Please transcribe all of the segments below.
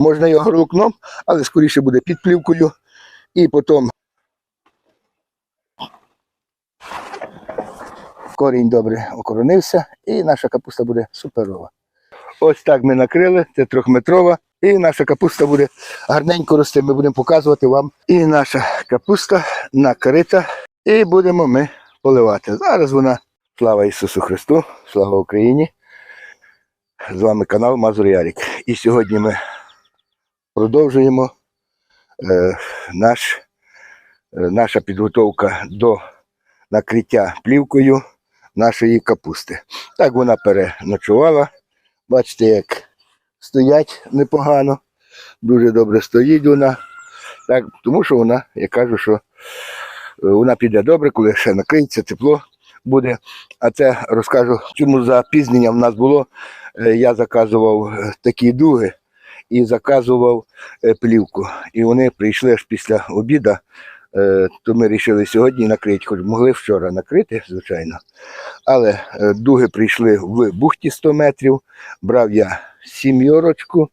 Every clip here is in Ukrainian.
Можна його волокном, але скоріше буде під плівкою. І потім корінь добре окоронився, і наша капуста буде суперова. Ось так ми накрили, це трьохметрова. І наша капуста буде гарненько рости. Ми будемо показувати вам. І наша капуста накрита. І будемо ми поливати. Зараз вона. Слава Ісусу Христу, слава Україні. З вами канал Мазур Ярік. І сьогодні ми продовжуємо е, наш, е, наша підготовка до накриття плівкою нашої капусти. Так вона переночувала. Бачите, як стоять непогано, дуже добре стоїть вона. Так, тому що вона, я кажу, що е, вона піде добре, коли ще накриється, тепло буде. А це розкажу, чому запізнення в нас було. Е, Я заказував е, такі дуги і заказував е, плівку. І вони прийшли аж після обіду. Е, То ми вирішили сьогодні накрити, хоч могли вчора накрити, звичайно. Але е, дуги прийшли в бухті 100 метрів. Брав я сім'yorочку,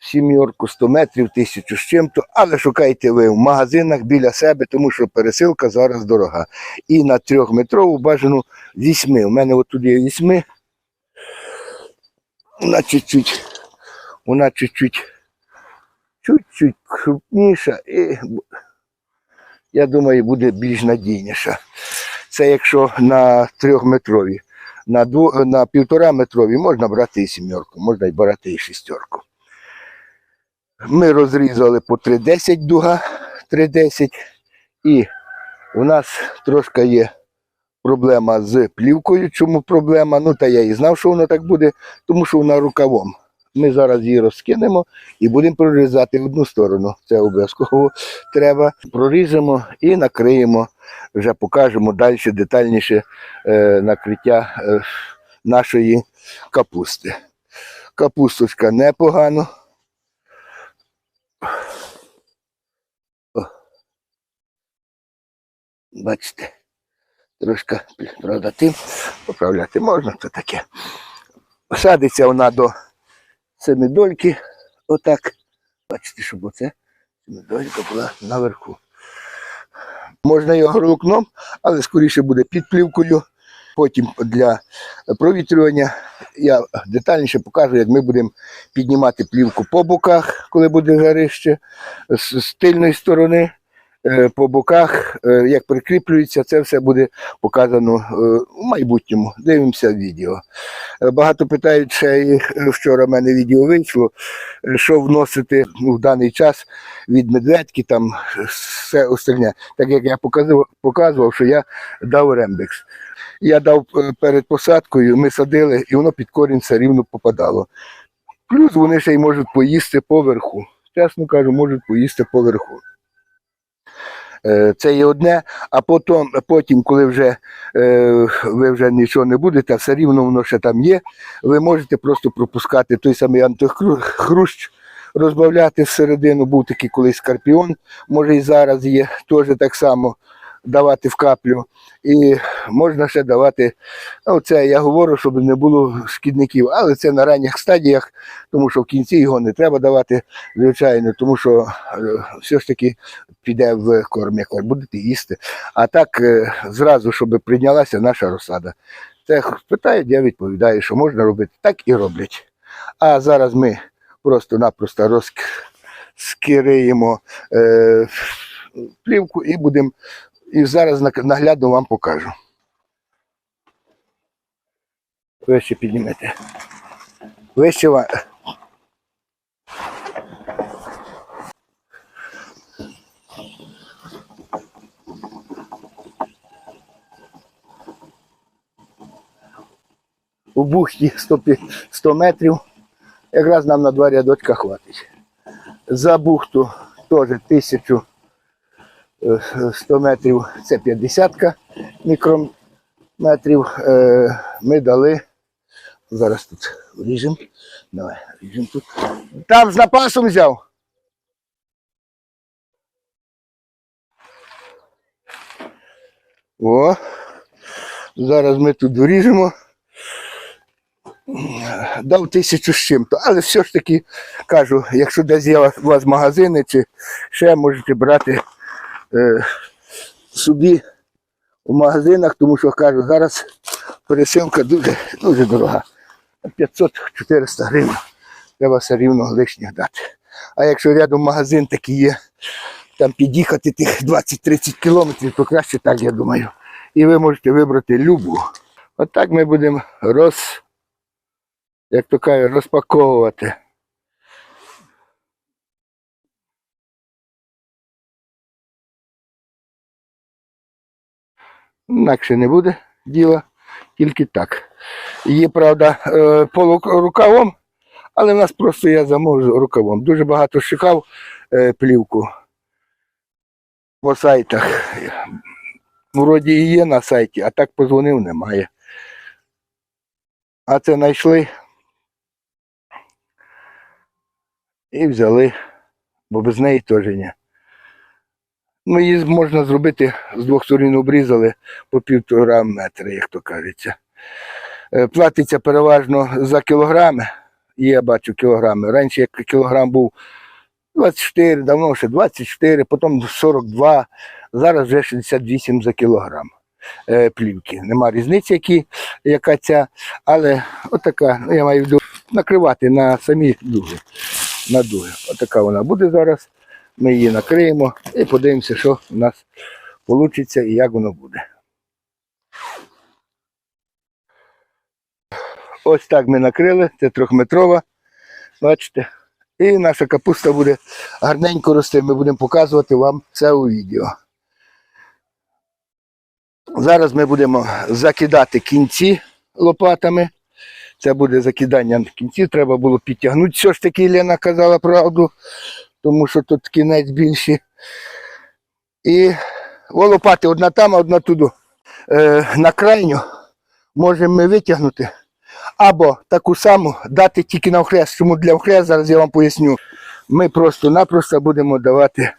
сім'yorку 100 метрів, тисячу з чим-то, але шукайте ви в магазинах біля себе, тому що пересилка зараз дорога. І на трьохметрову бажану вісьми. У мене от тут є вісьми. Вона чуть-чуть, вона чуть-чуть, чуть-чуть крупніша і я думаю, буде більш надійніша. Це якщо на трьохметрові. На, дво, на півтора метрові можна брати і сімерку, можна й брати і шістерку. Ми розрізали по 3,10 дуга, 3,10. І у нас трошки є проблема з плівкою. Чому проблема? Ну, та я і знав, що воно так буде, тому що вона рукавом. Ми зараз її розкинемо і будемо прорізати одну сторону. Це обов'язково треба. Проріжемо і накриємо. Вже покажемо далі детальніше е, накриття е, нашої капусти. Капусточка непогано. Бачите, трошки, правда, тим поправляти можна, то таке. Садиться вона до семидольки, отак. Бачите, щоб оце семидолька була наверху. Можна його рукном, але скоріше буде під плівкою. Потім для провітрювання я детальніше покажу, як ми будемо піднімати плівку по боках, коли буде гарище, з, тильної сторони, по боках, е, як прикріплюється, це все буде показано е, в майбутньому. Дивимося відео. Е, Багато питають, ще і е, вчора в мене відео вийшло, е, що вносити в даний час від медведки, там все остальне. Так як я показував, показував що я дав рембекс. Я дав е, перед посадкою, ми садили, і воно під корінь все рівно попадало. Плюс вони ще й можуть поїсти поверху. Чесно кажу, можуть поїсти поверху. Е, Це є одне, а потім, потім коли вже е, ви вже нічого не будете, все рівно воно ще там є, ви можете просто пропускати той самий антихрущ, розбавляти всередину. Був такий колись скорпіон, може і зараз є, теж так само давати в каплю. І можна ще давати, ну це я говорю, щоб не було шкідників, але це на ранніх стадіях, тому що в кінці його не треба давати, звичайно, тому що е, все ж таки піде в корм, як будете їсти. А так е, зразу, щоб прийнялася наша розсада. Це питають, я відповідаю, що можна робити, так і роблять. А зараз ми просто-напросто розкириємо е, плівку і будемо. І зараз наглядно вам покажу. Вище піднімете. Вище ва- У бухті 100, пі- 100 метрів. Якраз нам на два рядочка хватить. За бухту теж 1000 е, 100 метрів це 50 мікрометрів. Е, Ми дали. Зараз тут ріжемо. Давай, ріжемо тут. Там з запасом взяв. О, зараз ми тут доріжемо. дав тисячу з чим-то. Але все ж таки кажу, якщо десь є у вас магазини, чи ще можете брати е, собі у магазинах, тому що кажу, зараз пересилка дуже, дуже дорога. 500-400 гривень. Треба все рівно лишніх дати. А якщо рядом магазин такий є, там під'їхати тих 20-30 кілометрів, то краще так, я думаю. І ви можете вибрати любу. Отак ми будемо роз, як то кажуть, розпаковувати. Інакше не буде діла, тільки так. Є, правда, е, полурукавом, але в нас просто я замовлю рукавом. Дуже багато шукав е, плівку по сайтах. Вроді і є на сайті, а так позвонив, немає. А це знайшли і взяли, бо без неї теж ні. Ну, її можна зробити з двох сторін обрізали по півтора метра, як то кажеться. Е, Платиться переважно за кілограми. Я бачу кілограми. Раніше як кілограм був 24, давно ще 24, потім 42, зараз вже 68 за кілограм е, плівки. Нема різниці, які, яка ця, але отака, ну я маю накривати на самі дуги. На дуги. Отака вона буде зараз. Ми її накриємо і подивимося, що у нас вийде і як воно буде. Ось так ми накрили, це трьохметрова. Бачите? І наша капуста буде гарненько рости. Ми будемо показувати вам це у відео. Зараз ми будемо закидати кінці лопатами. Це буде закидання кінців. Треба було підтягнути. Все ж таки Лена казала правду, тому що тут кінець більший. І о, лопати одна там, одна туди. Е, на крайню можемо ми витягнути. Або таку саму дати тільки на охрест. Чому для охрест, зараз я вам поясню. Ми просто-напросто будемо давати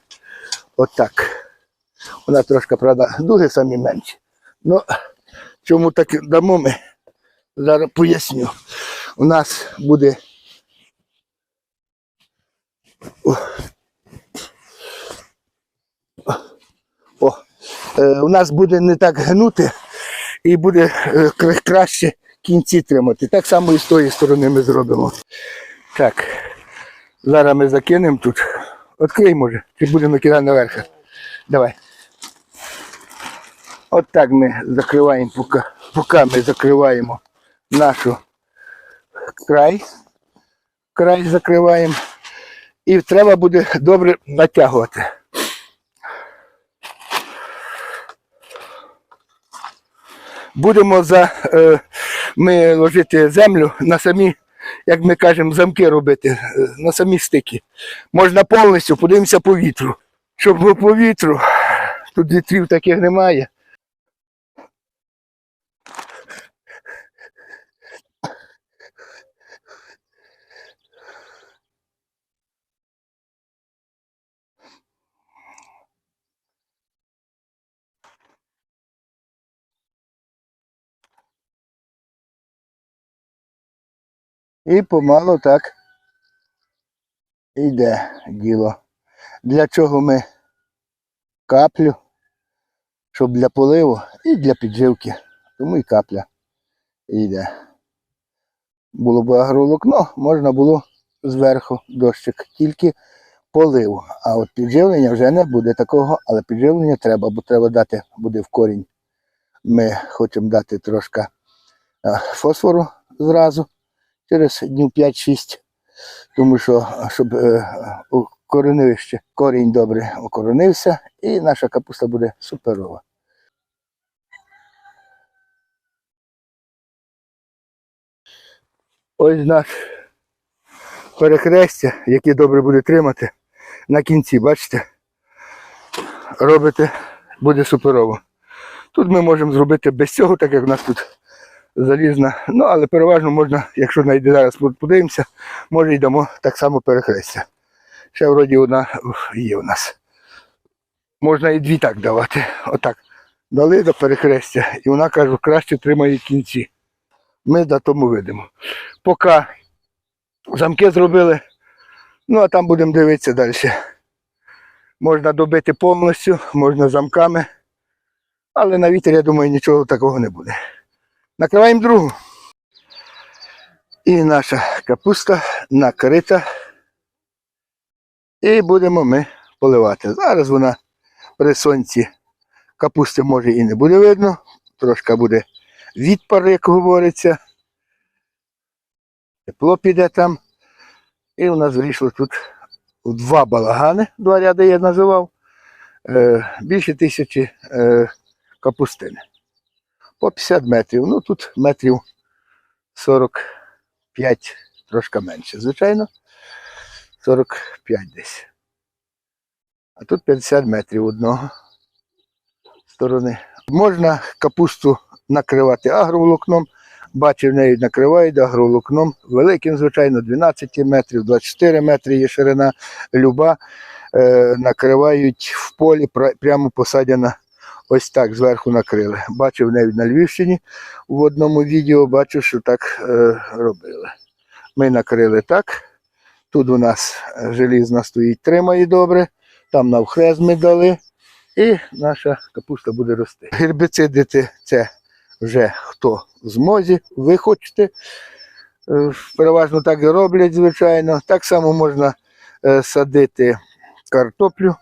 отак. Вона трошки, правда, дуги самі менші. Ну, чому так дамо ми? Зараз поясню. У нас буде. О, у нас буде не так гнути і буде е, краще кінці тримати. Так само і з тої сторони ми зробимо. Так. Зараз ми закинемо тут. Открий може, чи будемо кидати наверх. Давай. От так ми закриваємо, поки, поки ми закриваємо нашу край. Край закриваємо. І треба буде добре натягувати. Будемо за, е, ми ложити землю на самі, як ми кажемо, замки робити, е, на самі стики. Можна повністю, подивимося по вітру. Щоб по вітру, тут вітрів таких немає. І помало так йде діло. Для чого ми каплю, щоб для поливу і для підживки. Тому і капля йде. Було б агроволокно, можна було зверху дощик, тільки поливу. А от підживлення вже не буде такого, але підживлення треба, бо треба дати буде в корінь. Ми хочемо дати трошки е, фосфору зразу через днів 5-6, тому що щоб е, кореневище корінь добре укоренився, і наша капуста буде суперова. Ось наш перехрестя, яке добре буде тримати на кінці, бачите? Робите, буде суперово. Тут ми можемо зробити без цього, так як в нас тут залізна. Ну, але переважно можна, якщо знайде зараз подивимося, може й дамо так само перехрестя. Ще вроді одна є у нас. Можна і дві так давати. Отак. Дали до перехрестя, і вона каже, краще тримає кінці. ми на тому видимо. Поки замки зробили, ну а там будемо дивитися далі. Можна добити повністю, можна замками, але на вітер, я думаю, нічого такого не буде. Накриваємо другу. І наша капуста накрита. І будемо ми поливати. Зараз вона при сонці капусти може і не буде видно, трошки буде відпар, як говориться. Тепло піде там. І у нас вийшло тут два балагани, два ряди я називав. Е, більше тисячі е, капустини. По 50 метрів. Ну тут метрів 45, трошки менше, звичайно. 45 десь. А тут 50 метрів одного сторони. Можна капусту накривати агроволокном. Бачив, нею накривають агроволокном. Великим, звичайно, 12 метрів, 24 метри є ширина люба. Е, накривають в полі, прямо посадяна. Ось так зверху накрили. Бачив навіть на Львівщині в одному відео, бачу, що так е, робили. Ми накрили так. Тут у нас е, желізна стоїть, тримає добре. Там навхрест ми дали. І наша капуста буде рости. Гербіцидити це вже хто в змозі, ви хочете. Е, Переважно так і роблять, звичайно. Так само можна е, садити картоплю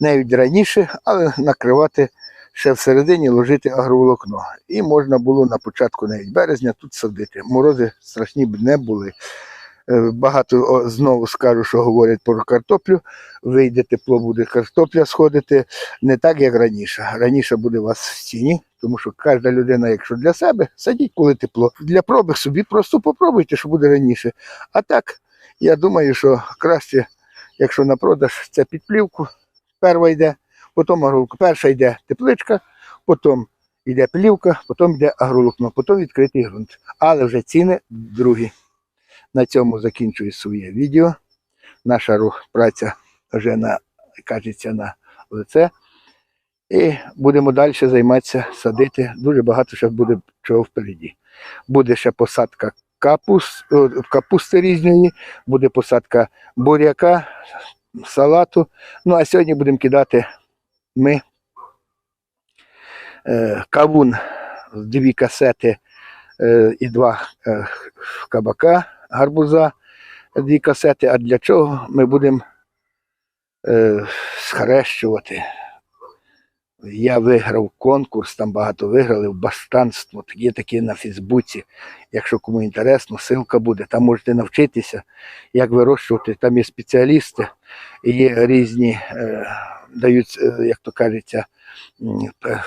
навіть раніше, але накривати ще всередині, ложити агроволокно. І можна було на початку навіть березня тут садити. Морози страшні б не були. Е, Багато знову скажу, що говорять про картоплю. Вийде тепло, буде картопля сходити не так, як раніше. Раніше буде у вас в стіні, тому що кожна людина, якщо для себе, садіть, коли тепло. Для проби собі просто попробуйте, що буде раніше. А так, я думаю, що краще, якщо на продаж, це під плівку. Перша йде, потім агролук. Перша йде тепличка, потім йде плівка, потім йде агролукно, потім відкритий ґрунт. Але вже ціни другі. На цьому закінчую своє відео. Наша рух, праця вже на, кажеться на лице. І будемо далі займатися, садити. Дуже багато ще буде чого впереді. Буде ще посадка капус, о, капусти різної, буде посадка буряка, салату. Ну а сьогодні будемо кидати ми е, кавун, дві касети е, і два е, кабака, гарбуза, дві касети. А для чого ми будемо схрещувати? Я виграв конкурс, там багато виграли в баштанство. Є такі на Фейсбуці. Якщо кому інтересно, ссылка буде. Там можете навчитися, як вирощувати. Там є спеціалісти, є різні, е, дають, е, як то кажеться, е,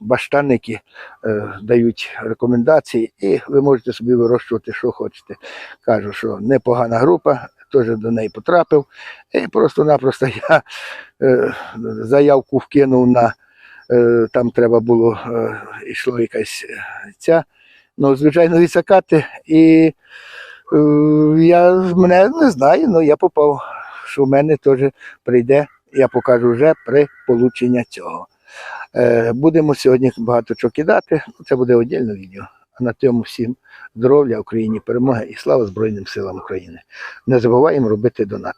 баштанники е, дають рекомендації, і ви можете собі вирощувати, що хочете. Кажу, що непогана група, теж до неї потрапив. І просто-напросто я е, заявку вкинув на там треба було, е, йшло якась е, ця, ну, звичайно, відсакати. І е, я мене не знаю, але я попав, що в мене теж прийде, я покажу вже при полученні цього. Е, будемо сьогодні багато чого кидати, ну, це буде віддільне відео. А на цьому всім здоров'я Україні, перемоги і слава Збройним силам України. Не забуваємо робити донат.